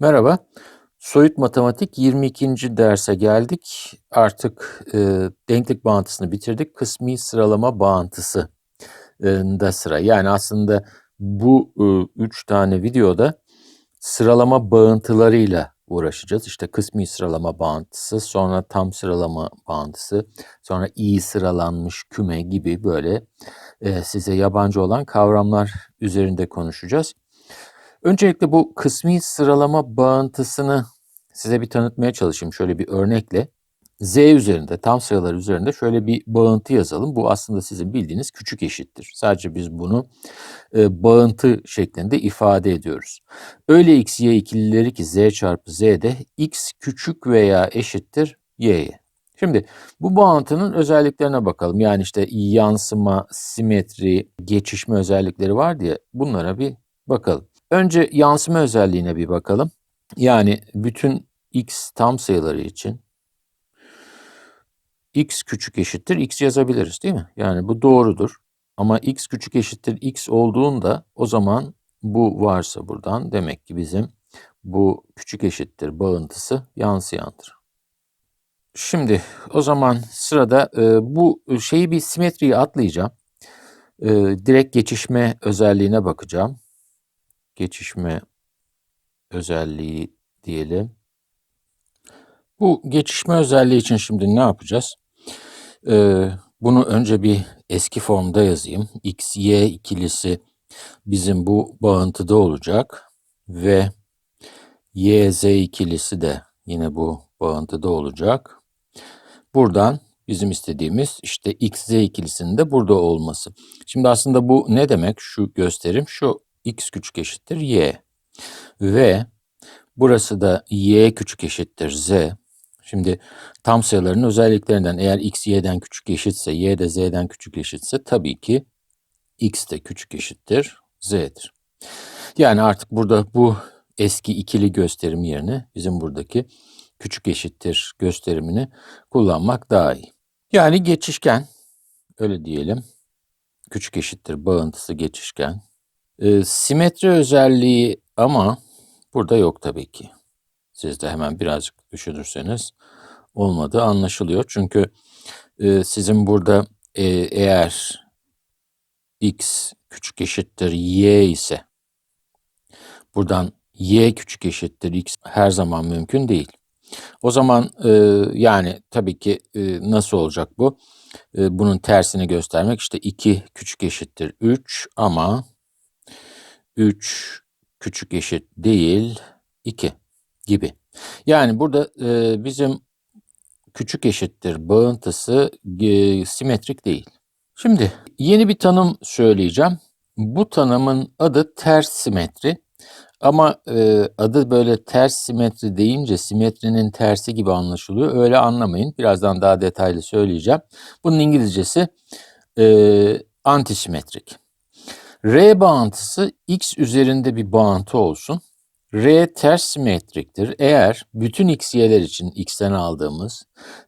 Merhaba. Soyut matematik 22. derse geldik. Artık e, denklik bağıntısını bitirdik. Kısmi sıralama bağıntısı e, da sıra. Yani aslında bu e, üç tane videoda sıralama bağıntılarıyla uğraşacağız. İşte kısmi sıralama bağıntısı, sonra tam sıralama bağıntısı, sonra iyi sıralanmış küme gibi böyle e, size yabancı olan kavramlar üzerinde konuşacağız. Öncelikle bu kısmi sıralama bağıntısını size bir tanıtmaya çalışayım şöyle bir örnekle. Z üzerinde, tam sayılar üzerinde şöyle bir bağıntı yazalım. Bu aslında sizin bildiğiniz küçük eşittir. Sadece biz bunu e, bağıntı şeklinde ifade ediyoruz. Öyle x, y ikilileri ki z çarpı z'de x küçük veya eşittir y'ye. Şimdi bu bağıntının özelliklerine bakalım. Yani işte yansıma, simetri, geçişme özellikleri var diye bunlara bir bakalım. Önce yansıma özelliğine bir bakalım. Yani bütün x tam sayıları için x küçük eşittir x yazabiliriz değil mi? Yani bu doğrudur. Ama x küçük eşittir x olduğunda o zaman bu varsa buradan demek ki bizim bu küçük eşittir bağıntısı yansıyandır. Şimdi o zaman sırada e, bu şeyi bir simetriye atlayacağım. E, direkt geçişme özelliğine bakacağım geçişme özelliği diyelim. Bu geçişme özelliği için şimdi ne yapacağız? Ee, bunu önce bir eski formda yazayım. X, Y ikilisi bizim bu bağıntıda olacak ve Y, Z ikilisi de yine bu bağıntıda olacak. Buradan bizim istediğimiz işte X, Z ikilisinin de burada olması. Şimdi aslında bu ne demek? Şu gösterim şu x küçük eşittir y. Ve burası da y küçük eşittir z. Şimdi tam sayıların özelliklerinden eğer x y'den küçük eşitse, y de z'den küçük eşitse tabii ki x de küçük eşittir z'dir. Yani artık burada bu eski ikili gösterim yerine bizim buradaki küçük eşittir gösterimini kullanmak daha iyi. Yani geçişken öyle diyelim. Küçük eşittir bağıntısı geçişken. E, simetri özelliği ama burada yok tabii ki. Siz de hemen birazcık düşünürseniz olmadığı anlaşılıyor. Çünkü e, sizin burada e, eğer x küçük eşittir y ise buradan y küçük eşittir x her zaman mümkün değil. O zaman e, yani tabii ki e, nasıl olacak bu? E, bunun tersini göstermek işte 2 küçük eşittir 3 ama 3 küçük eşit değil 2 gibi. Yani burada e, bizim küçük eşittir bağıntısı e, simetrik değil. Şimdi yeni bir tanım söyleyeceğim. Bu tanımın adı ters simetri. Ama e, adı böyle ters simetri deyince simetrinin tersi gibi anlaşılıyor. Öyle anlamayın. Birazdan daha detaylı söyleyeceğim. Bunun İngilizcesi e, antisimetrik. R bağıntısı x üzerinde bir bağıntı olsun. R ters simetriktir. Eğer bütün x y'ler için x'ten aldığımız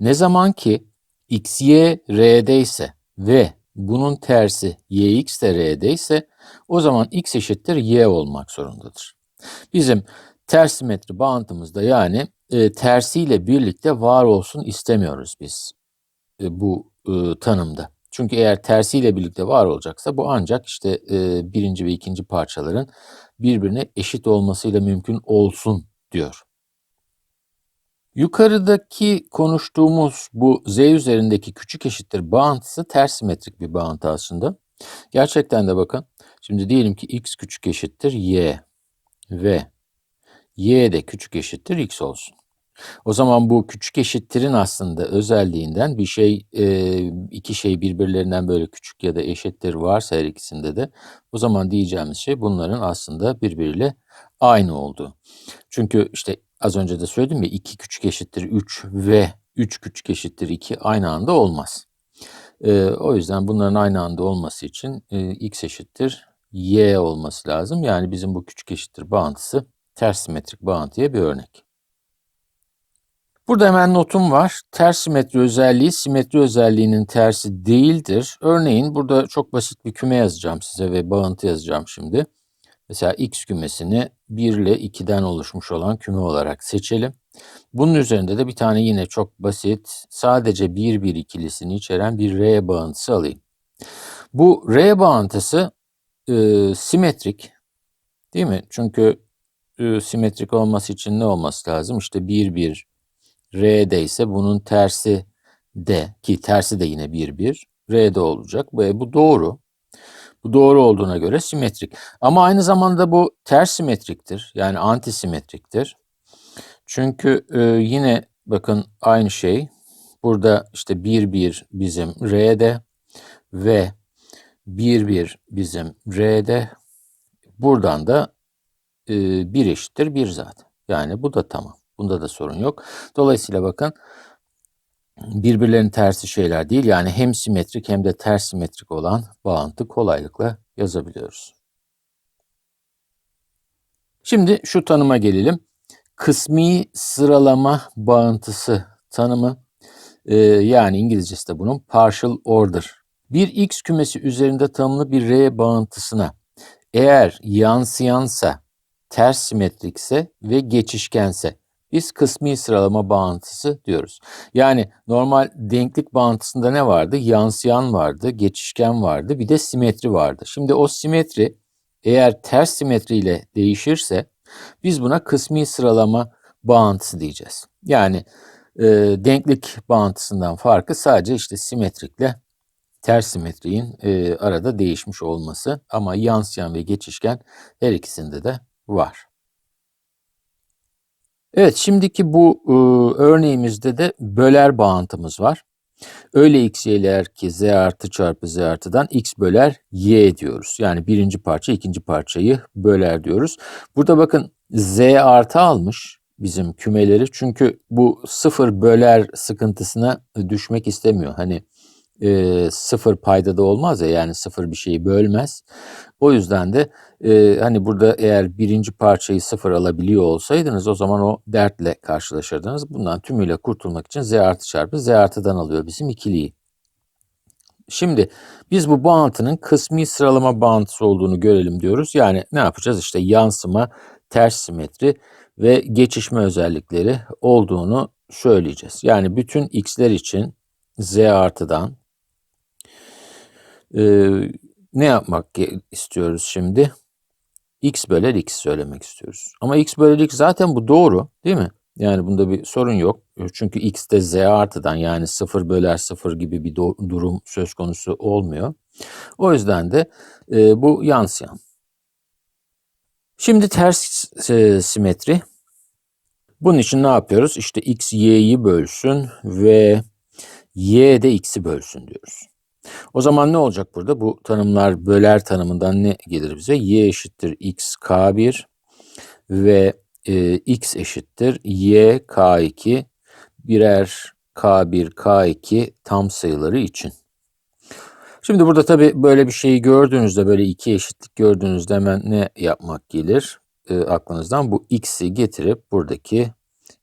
ne zaman ki x y r'de ise ve bunun tersi yx de r'de ise o zaman x eşittir y olmak zorundadır. Bizim ters simetri bağıntımızda yani e, tersiyle birlikte var olsun istemiyoruz biz e, bu e, tanımda. Çünkü eğer tersiyle birlikte var olacaksa bu ancak işte e, birinci ve ikinci parçaların birbirine eşit olmasıyla mümkün olsun diyor. Yukarıdaki konuştuğumuz bu z üzerindeki küçük eşittir bağıntısı ters simetrik bir bağıntı aslında. Gerçekten de bakın. Şimdi diyelim ki x küçük eşittir y ve y de küçük eşittir x olsun. O zaman bu küçük eşittirin aslında özelliğinden bir şey, e, iki şey birbirlerinden böyle küçük ya da eşittir varsa her ikisinde de o zaman diyeceğimiz şey bunların aslında birbiriyle aynı olduğu. Çünkü işte az önce de söyledim ya 2 küçük eşittir 3 ve 3 küçük eşittir 2 aynı anda olmaz. E, o yüzden bunların aynı anda olması için e, x eşittir y olması lazım. Yani bizim bu küçük eşittir bağıntısı ters simetrik bağıntıya bir örnek. Burada hemen notum var. Ters simetri özelliği simetri özelliğinin tersi değildir. Örneğin burada çok basit bir küme yazacağım size ve bağıntı yazacağım şimdi. Mesela x kümesini 1 ile 2'den oluşmuş olan küme olarak seçelim. Bunun üzerinde de bir tane yine çok basit sadece 1 1 ikilisini içeren bir R bağıntısı alayım. Bu R bağıntısı e, simetrik değil mi? Çünkü e, simetrik olması için ne olması lazım? İşte 1 1 R'de ise bunun tersi D ki tersi de yine 1 1 R'de olacak ve bu doğru. Bu doğru olduğuna göre simetrik. Ama aynı zamanda bu ters simetriktir. Yani antisimetriktir. Çünkü e, yine bakın aynı şey. Burada işte 1 1 bizim R'de ve 1 1 bizim R'de. Buradan da e, 1 eşittir 1 zaten. Yani bu da tamam. Bunda da sorun yok. Dolayısıyla bakın birbirlerinin tersi şeyler değil. Yani hem simetrik hem de ters simetrik olan bağıntı kolaylıkla yazabiliyoruz. Şimdi şu tanıma gelelim. Kısmi sıralama bağıntısı tanımı e, yani İngilizcesi de bunun partial order. Bir X kümesi üzerinde tanımlı bir R bağıntısına eğer yansıyansa, ters simetrikse ve geçişkense biz kısmi sıralama bağıntısı diyoruz. Yani normal denklik bağıntısında ne vardı? Yansıyan vardı, geçişken vardı, bir de simetri vardı. Şimdi o simetri eğer ters simetri ile değişirse biz buna kısmi sıralama bağıntısı diyeceğiz. Yani e, denklik bağıntısından farkı sadece işte simetrikle ters simetriğin e, arada değişmiş olması ama yansıyan ve geçişken her ikisinde de var. Evet, şimdiki bu e, örneğimizde de böler bağıntımız var. Öyle x y'ler ki z artı çarpı z artıdan x böler y diyoruz. Yani birinci parça ikinci parçayı böler diyoruz. Burada bakın z artı almış bizim kümeleri. Çünkü bu sıfır böler sıkıntısına düşmek istemiyor. Hani e, sıfır payda da olmaz ya yani sıfır bir şeyi bölmez. O yüzden de e, hani burada eğer birinci parçayı sıfır alabiliyor olsaydınız o zaman o dertle karşılaşırdınız. Bundan tümüyle kurtulmak için z artı çarpı z artıdan alıyor bizim ikiliyi. Şimdi biz bu bağıntının kısmi sıralama bağıntısı olduğunu görelim diyoruz. Yani ne yapacağız? İşte yansıma, ters simetri ve geçişme özellikleri olduğunu söyleyeceğiz. Yani bütün x'ler için z artıdan ee, ne yapmak istiyoruz şimdi? x böler x söylemek istiyoruz. Ama x böler x zaten bu doğru değil mi? Yani bunda bir sorun yok. Çünkü x de z artıdan yani 0 böler 0 gibi bir durum söz konusu olmuyor. O yüzden de e, bu yansıyan. Şimdi ters e, simetri. Bunun için ne yapıyoruz? İşte x y'yi bölsün ve y de x'i bölsün diyoruz. O zaman ne olacak burada? Bu tanımlar böler tanımından ne gelir bize? y eşittir x k1 ve e, x eşittir y k2 birer k1 k2 tam sayıları için. Şimdi burada tabii böyle bir şeyi gördüğünüzde böyle iki eşitlik gördüğünüzde hemen ne yapmak gelir e, aklınızdan? Bu x'i getirip buradaki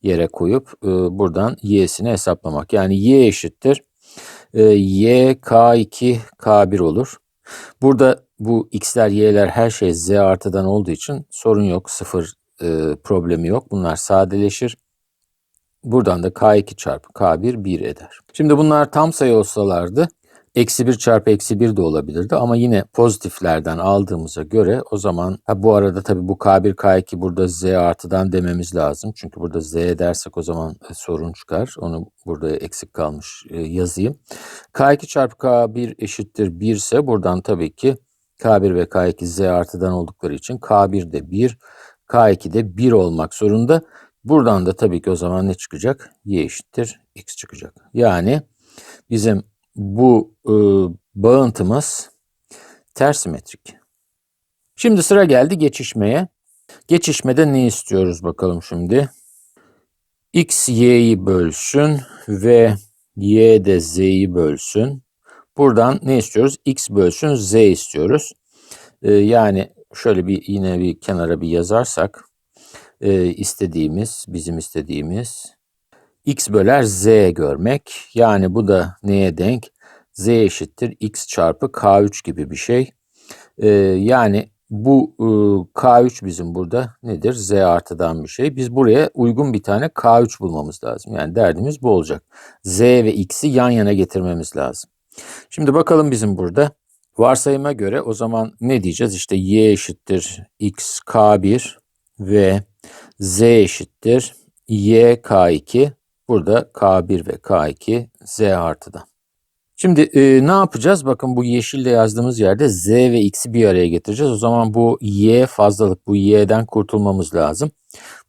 yere koyup e, buradan y'sini hesaplamak. Yani y eşittir e, y k2 k1 olur. Burada bu x'ler y'ler her şey z artıdan olduğu için sorun yok. Sıfır e, problemi yok. Bunlar sadeleşir. Buradan da k2 çarpı k1 1 eder. Şimdi bunlar tam sayı olsalardı Eksi 1 çarpı eksi 1 de olabilirdi ama yine pozitiflerden aldığımıza göre o zaman ha bu arada tabii bu K1 K2 burada Z artıdan dememiz lazım. Çünkü burada Z dersek o zaman e, sorun çıkar. Onu burada eksik kalmış e, yazayım. K2 çarpı K1 eşittir 1 ise buradan tabii ki K1 ve K2 Z artıdan oldukları için K1 de 1, K2 de 1 olmak zorunda. Buradan da tabii ki o zaman ne çıkacak? Y eşittir X çıkacak. Yani bizim bu e, bağıntımız ters simetrik. Şimdi sıra geldi geçişmeye. Geçişmede ne istiyoruz bakalım şimdi. X y'yi bölsün ve y de z'yi bölsün. Buradan ne istiyoruz? X bölsün z istiyoruz. Ee, yani şöyle bir yine bir kenara bir yazarsak e, istediğimiz bizim istediğimiz x böler z görmek. Yani bu da neye denk? z eşittir x çarpı k3 gibi bir şey. Ee, yani bu e, K3 bizim burada nedir? Z artıdan bir şey. Biz buraya uygun bir tane K3 bulmamız lazım. Yani derdimiz bu olacak. Z ve X'i yan yana getirmemiz lazım. Şimdi bakalım bizim burada. Varsayıma göre o zaman ne diyeceğiz? İşte Y eşittir X K1 ve Z eşittir Y K2. Burada K1 ve K2 Z artıda. Şimdi e, ne yapacağız? Bakın bu yeşille yazdığımız yerde Z ve X'i bir araya getireceğiz. O zaman bu Y fazlalık, bu Y'den kurtulmamız lazım.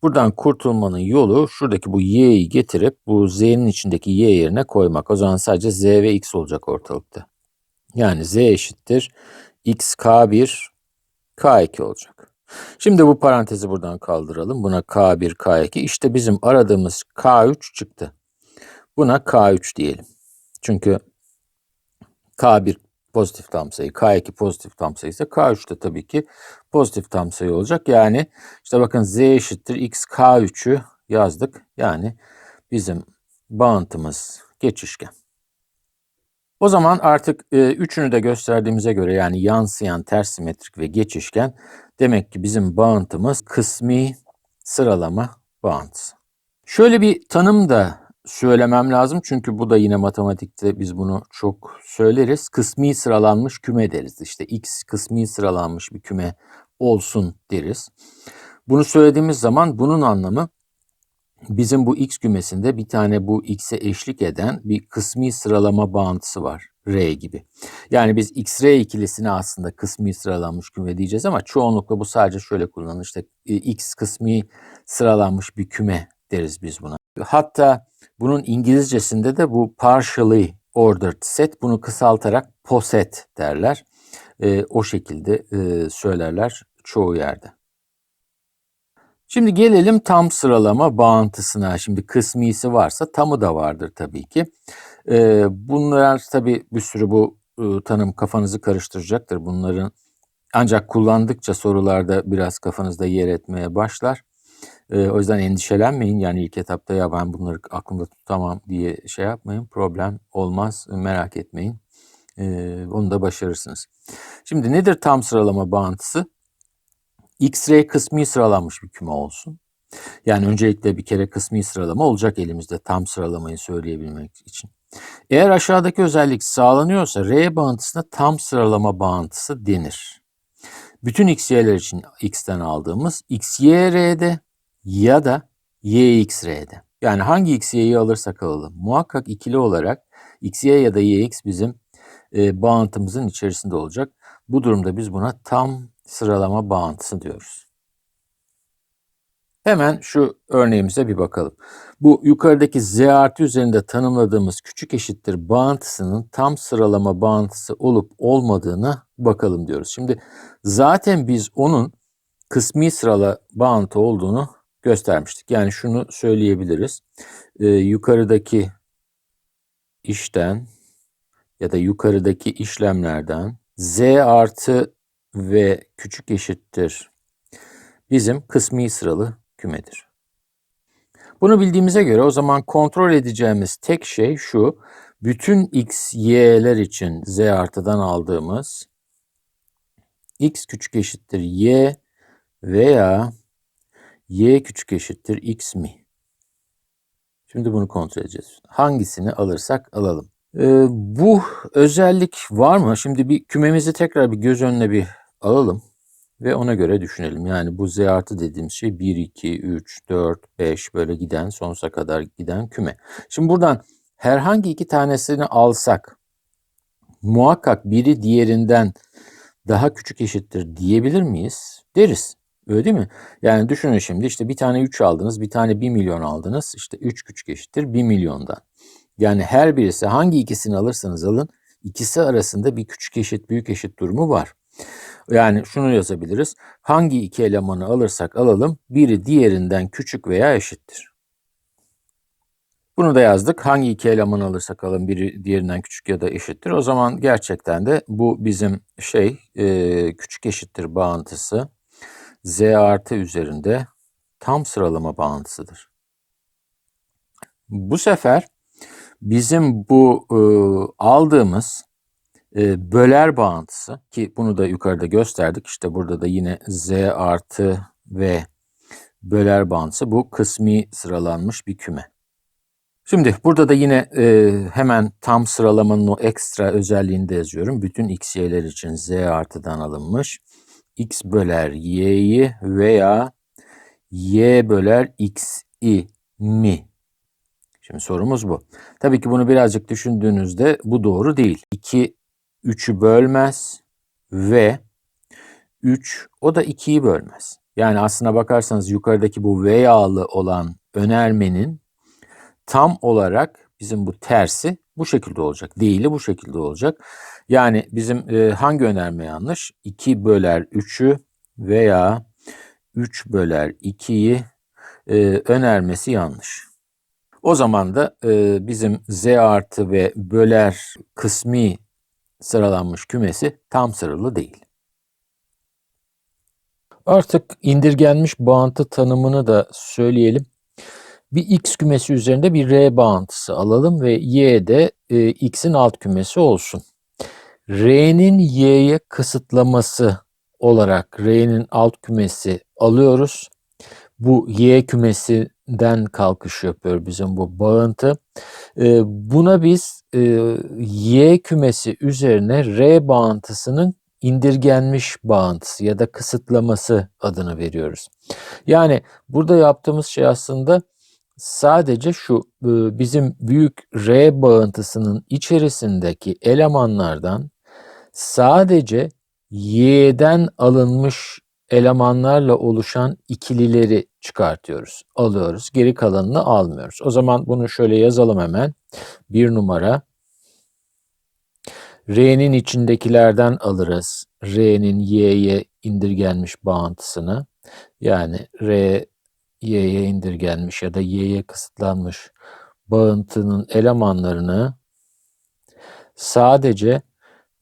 Buradan kurtulmanın yolu şuradaki bu Y'yi getirip bu Z'nin içindeki Y yerine koymak. O zaman sadece Z ve X olacak ortalıkta. Yani Z eşittir X K1 K2 olacak. Şimdi bu parantezi buradan kaldıralım. Buna K1 K2. İşte bizim aradığımız K3 çıktı. Buna K3 diyelim. Çünkü K1 pozitif tam sayı, K2 pozitif tam sayı ise K3 de tabii ki pozitif tam sayı olacak. Yani işte bakın Z eşittir X K3'ü yazdık. Yani bizim bağıntımız geçişken. O zaman artık e, üçünü de gösterdiğimize göre yani yansıyan, ters simetrik ve geçişken demek ki bizim bağıntımız kısmi sıralama bağıntısı. Şöyle bir tanım da söylemem lazım çünkü bu da yine matematikte biz bunu çok söyleriz. Kısmi sıralanmış küme deriz. İşte x kısmi sıralanmış bir küme olsun deriz. Bunu söylediğimiz zaman bunun anlamı bizim bu x kümesinde bir tane bu x'e eşlik eden bir kısmi sıralama bağıntısı var. R gibi. Yani biz x-r ikilisine aslında kısmi sıralanmış küme diyeceğiz ama çoğunlukla bu sadece şöyle kullanılır. İşte e, x kısmi sıralanmış bir küme deriz biz buna. Hatta bunun İngilizcesinde de bu partially ordered set bunu kısaltarak poset derler. E, o şekilde e, söylerler çoğu yerde. Şimdi gelelim tam sıralama bağıntısına. Şimdi kısmisi varsa tamı da vardır tabii ki. E, bunlar tabii bir sürü bu e, tanım kafanızı karıştıracaktır. Bunların ancak kullandıkça sorularda biraz kafanızda yer etmeye başlar. E, o yüzden endişelenmeyin. Yani ilk etapta ya ben bunları aklımda tutamam diye şey yapmayın. Problem olmaz. Merak etmeyin. E, onu da başarırsınız. Şimdi nedir tam sıralama bağıntısı? X-ray kısmi sıralanmış bir küme olsun. Yani öncelikle bir kere kısmi sıralama olacak elimizde tam sıralamayı söyleyebilmek için. Eğer aşağıdaki özellik sağlanıyorsa R bağıntısına tam sıralama bağıntısı denir. Bütün xy'ler için x'ten aldığımız xyr'de ya da yxr'de. Yani hangi xy'yi alırsak alalım. Muhakkak ikili olarak xy ya da yx bizim e, bağıntımızın içerisinde olacak. Bu durumda biz buna tam sıralama bağıntısı diyoruz. Hemen şu örneğimize bir bakalım. Bu yukarıdaki z artı üzerinde tanımladığımız küçük eşittir bağıntısının tam sıralama bağıntısı olup olmadığına bakalım diyoruz. Şimdi zaten biz onun kısmi sırala bağıntı olduğunu göstermiştik. Yani şunu söyleyebiliriz. Ee, yukarıdaki işten ya da yukarıdaki işlemlerden z artı ve küçük eşittir bizim kısmi sıralı kümedir. Bunu bildiğimize göre o zaman kontrol edeceğimiz tek şey şu. Bütün x, y'ler için z artıdan aldığımız x küçük eşittir y veya y küçük eşittir x mi? Şimdi bunu kontrol edeceğiz. Hangisini alırsak alalım. Ee, bu özellik var mı? Şimdi bir kümemizi tekrar bir göz önüne bir alalım ve ona göre düşünelim. Yani bu z artı dediğimiz şey 1, 2, 3, 4, 5 böyle giden sonsuza kadar giden küme. Şimdi buradan herhangi iki tanesini alsak muhakkak biri diğerinden daha küçük eşittir diyebilir miyiz? Deriz. Öyle değil mi? Yani düşünün şimdi işte bir tane 3 aldınız, bir tane 1 milyon aldınız. İşte 3 küçük eşittir 1 milyondan. Yani her birisi hangi ikisini alırsanız alın ikisi arasında bir küçük eşit büyük eşit durumu var. Yani şunu yazabiliriz. Hangi iki elemanı alırsak alalım biri diğerinden küçük veya eşittir. Bunu da yazdık. Hangi iki elemanı alırsak alalım biri diğerinden küçük ya da eşittir. O zaman gerçekten de bu bizim şey e, küçük eşittir bağıntısı z artı üzerinde tam sıralama bağıntısıdır. Bu sefer bizim bu e, aldığımız e, böler bağıntısı ki bunu da yukarıda gösterdik. İşte burada da yine z artı v böler bağıntısı. Bu kısmi sıralanmış bir küme. Şimdi burada da yine e, hemen tam sıralamanın o ekstra özelliğini de yazıyorum. Bütün x, y'ler için z artıdan alınmış. x böler y'yi veya y böler x'i mi? Şimdi sorumuz bu. Tabii ki bunu birazcık düşündüğünüzde bu doğru değil. 2 3'ü bölmez ve 3 o da 2'yi bölmez. Yani aslına bakarsanız yukarıdaki bu veya'lı olan önermenin tam olarak bizim bu tersi bu şekilde olacak. Değili bu şekilde olacak. Yani bizim e, hangi önerme yanlış? 2 böler 3'ü veya 3 böler 2'yi e, önermesi yanlış. O zaman da e, bizim z artı ve böler kısmi sıralanmış kümesi tam sıralı değil. Artık indirgenmiş bağıntı tanımını da söyleyelim. Bir x kümesi üzerinde bir r bağıntısı alalım ve y de e, x'in alt kümesi olsun. r'nin y'ye kısıtlaması olarak r'nin alt kümesi alıyoruz. Bu y kümesinden kalkış yapıyor bizim bu bağıntı. Buna biz y kümesi üzerine r bağıntısının indirgenmiş bağıntısı ya da kısıtlaması adını veriyoruz. Yani burada yaptığımız şey aslında sadece şu bizim büyük R bağıntısının içerisindeki elemanlardan sadece Y'den alınmış elemanlarla oluşan ikilileri çıkartıyoruz, alıyoruz. Geri kalanını almıyoruz. O zaman bunu şöyle yazalım hemen. Bir numara R'nin içindekilerden alırız. R'nin Y'ye indirgenmiş bağıntısını. Yani R Y'ye indirgenmiş ya da Y'ye kısıtlanmış bağıntının elemanlarını sadece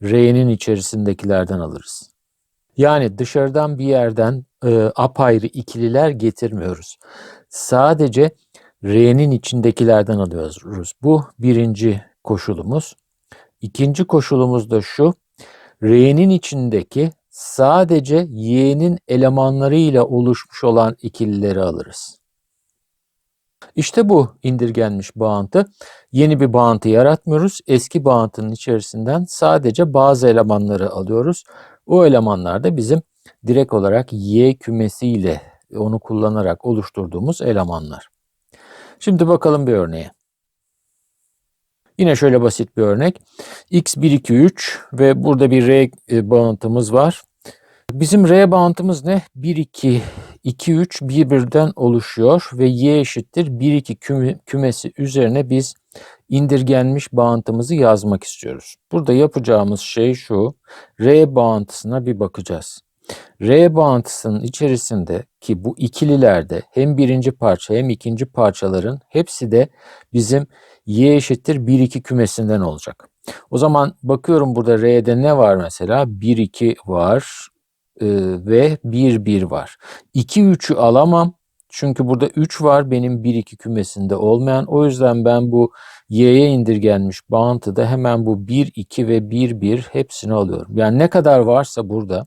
R'nin içerisindekilerden alırız. Yani dışarıdan bir yerden e, apayrı ikililer getirmiyoruz. Sadece R'nin içindekilerden alıyoruz. Bu birinci koşulumuz. İkinci koşulumuz da şu. R'nin içindeki sadece y'nin elemanlarıyla oluşmuş olan ikilileri alırız. İşte bu indirgenmiş bağıntı. Yeni bir bağıntı yaratmıyoruz. Eski bağıntının içerisinden sadece bazı elemanları alıyoruz. O elemanlar da bizim direkt olarak y kümesiyle onu kullanarak oluşturduğumuz elemanlar. Şimdi bakalım bir örneğe. Yine şöyle basit bir örnek. x 1, 2, 3 ve burada bir r e, bağıntımız var. Bizim r bağıntımız ne? 1, 2, 2, 3 birbirden oluşuyor ve y eşittir 1, 2 kümesi üzerine biz indirgenmiş bağıntımızı yazmak istiyoruz. Burada yapacağımız şey şu. R bağıntısına bir bakacağız. R bağıntısının içerisinde ki bu ikililerde hem birinci parça hem ikinci parçaların hepsi de bizim y eşittir 1-2 kümesinden olacak. O zaman bakıyorum burada R'de ne var mesela? 1-2 var e, ve 1-1 var. 2-3'ü alamam. Çünkü burada 3 var benim 1-2 kümesinde olmayan. O yüzden ben bu y'ye indirgenmiş bağıntıda hemen bu 1-2 ve 1-1 hepsini alıyorum. Yani ne kadar varsa burada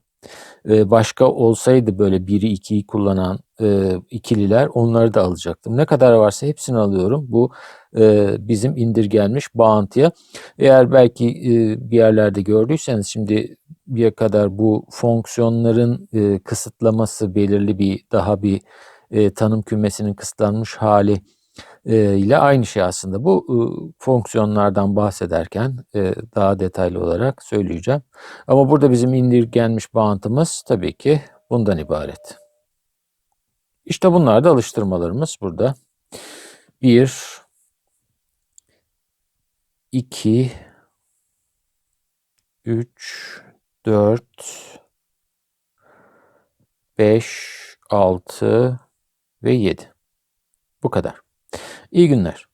başka olsaydı böyle 1'i 2'yi kullanan ikililer onları da alacaktım. Ne kadar varsa hepsini alıyorum. Bu bizim indirgenmiş bağıntıya. Eğer belki bir yerlerde gördüyseniz şimdi bir kadar bu fonksiyonların kısıtlaması belirli bir daha bir tanım kümesinin kısıtlanmış hali ile aynı şey aslında. Bu fonksiyonlardan bahsederken daha detaylı olarak söyleyeceğim. Ama burada bizim indirgenmiş bağıntımız tabii ki bundan ibaret. İşte bunlar da alıştırmalarımız burada. 1 2 3 4 5 6 ve 7. Bu kadar. İyi günler.